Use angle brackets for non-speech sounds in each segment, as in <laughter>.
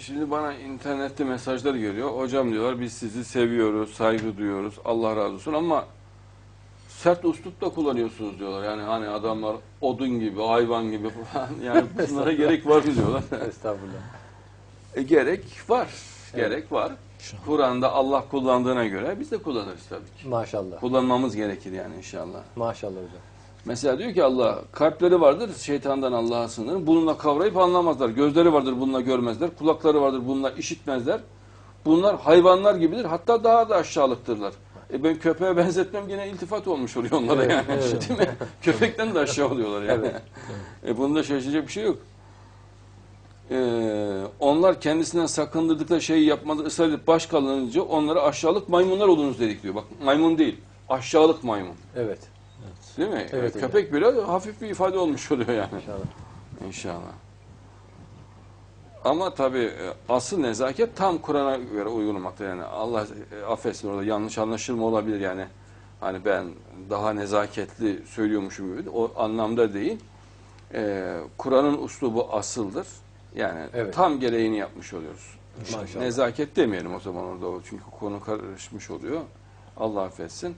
şimdi bana internette mesajlar geliyor. Hocam diyorlar biz sizi seviyoruz, saygı duyuyoruz. Allah razı olsun ama sert üslup da kullanıyorsunuz diyorlar. Yani hani adamlar odun gibi, hayvan gibi falan. <laughs> Yani bunlara gerek var mı diyorlar. <laughs> Estağfurullah. E, gerek var. Gerek var. Kur'an'da Allah kullandığına göre biz de kullanırız tabii ki. Maşallah. Kullanmamız gerekir yani inşallah. Maşallah hocam. Mesela diyor ki Allah kalpleri vardır şeytandan Allah'a sığınırım. Bununla kavrayıp anlamazlar. Gözleri vardır bununla görmezler. Kulakları vardır bununla işitmezler. Bunlar hayvanlar gibidir. Hatta daha da aşağılıktırlar. E ben köpeğe <laughs> benzetmem yine iltifat olmuş oluyor onlara Evet, yani. evet. Değil mi? Köpekten de aşağı oluyorlar yani. Evet. E bunda şaşıracak bir şey yok. E, onlar kendisinden sakındırdıkları şeyi yapmada ısrar edip baş onlara aşağılık maymunlar olunuz dedik diyor. Bak maymun değil. Aşağılık maymun. Evet. Değil mi? Evet, E, Köpek bile hafif bir ifade olmuş oluyor yani. İnşallah. İnşallah. Ama tabii e, asıl nezaket tam Kur'an'a göre uygulamakta yani. Allah e, affetsin orada yanlış anlaşılma olabilir yani. Hani ben daha nezaketli söylüyormuşum gibi. O anlamda değil. E, Kur'an'ın uslubu asıldır. Yani Evet. tam gereğini yapmış oluyoruz. Maşallah. Nezaket demeyelim o zaman orada. Çünkü konu karışmış oluyor. Allah affetsin.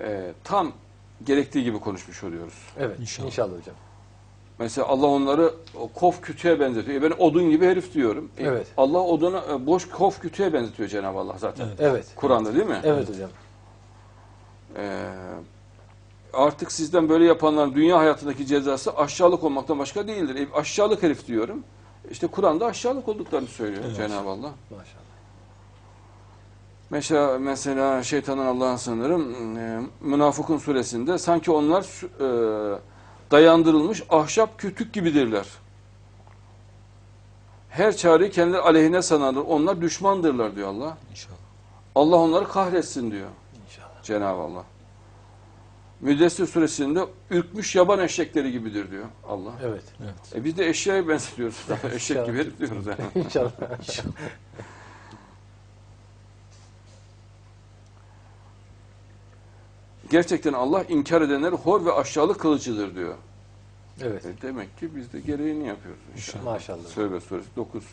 E, tam gerektiği gibi konuşmuş oluyoruz. Evet. İnşallah. İnşallah, hocam. Mesela Allah onları o kof kütüğe benzetiyor. E ben odun gibi herif diyorum. E Evet. Allah oduna e, boş kof kütüğe benzetiyor Cenab-ı Allah zaten. Evet. Evet. Kur'an'da değil mi? Evet hocam. Ee, artık sizden böyle yapanların dünya hayatındaki cezası aşağılık olmaktan başka değildir. E, aşağılık herif diyorum. İşte Kur'an'da aşağılık olduklarını söylüyor Evet. Cenab-ı Allah. Maşallah. Mesela mesela şeytanın Allah'a sınırım e, Münafıkun suresinde sanki onlar e, dayandırılmış ahşap kütük gibidirler. Her çareyi kendileri aleyhine sanarlar. Onlar düşmandırlar diyor Allah. İnşallah. Allah onları kahretsin diyor İnşallah. Cenab-ı Allah. Müddessir suresinde ürkmüş yaban eşekleri gibidir diyor Allah. Evet. Evet. E biz de eşeğe benzetiyoruz. <laughs> Eşek gibi herif diyoruz yani. İnşallah. <laughs> Gerçekten Allah inkar edenleri hor ve aşağılık kılıcıdır diyor. evet. E demek ki biz de gereğini yapıyoruz inşallah. Maşallah. Söyle suresi 9.